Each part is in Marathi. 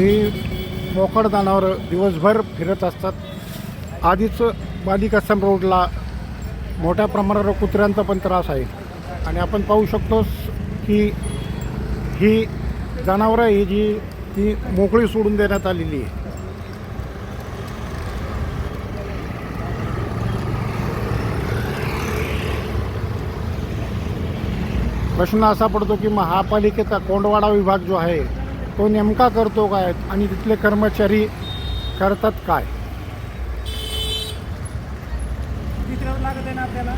ही मोकळ जनावरं दिवसभर फिरत असतात. आधीच बालिकास्तंभ रोडला मोठ्या प्रमाणावर कुत्र्यांचा पण त्रास आहे. आणि आपण पाहू शकतो की ही जनावरं ही जी ती मोकळी सोडून देण्यात आलेली आहे. प्रश्न असा पडतो की महापालिकेचा कोंडवाडा विभाग जो आहे तो नेमका करतो काय आणि तिथले कर्मचारी करतात काय? लागत आहे ना आपल्याला?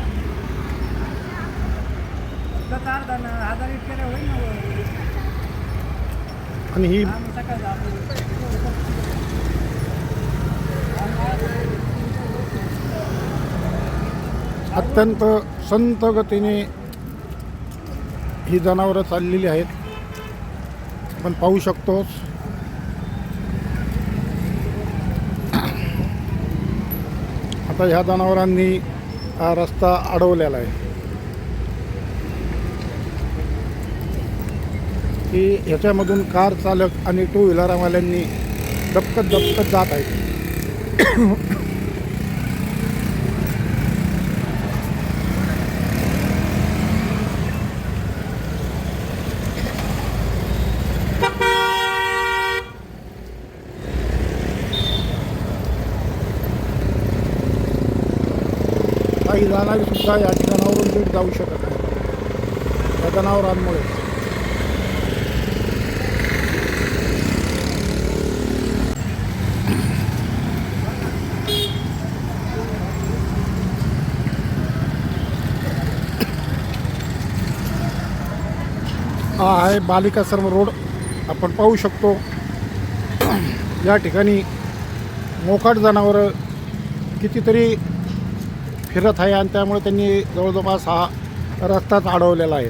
हजार होईल ना. आणि ही अत्यंत संत गतीने ही जनावरं चाललेली आहेत. आपण पाहू शकतोच आता ह्या जनावरांनी हा रस्ता अडवलेला आहे. की ह्याच्यामधून कार चालक आणि टू व्हीलरवाल्यांनी दपकत दपकत जात आहेत. काही जाणारी सुद्धा या ठिकाणावरून नीट जाऊ शकत नाही. या जनावरांमुळे. हा आहे बालिका सर्व रोड. आपण पाहू शकतो. या ठिकाणी मोकाट जनावरं कितीतरी फिरत आहे आणि त्यामुळे त्यांनी जवळजवळ हा रस्ताच अडवलेला आहे.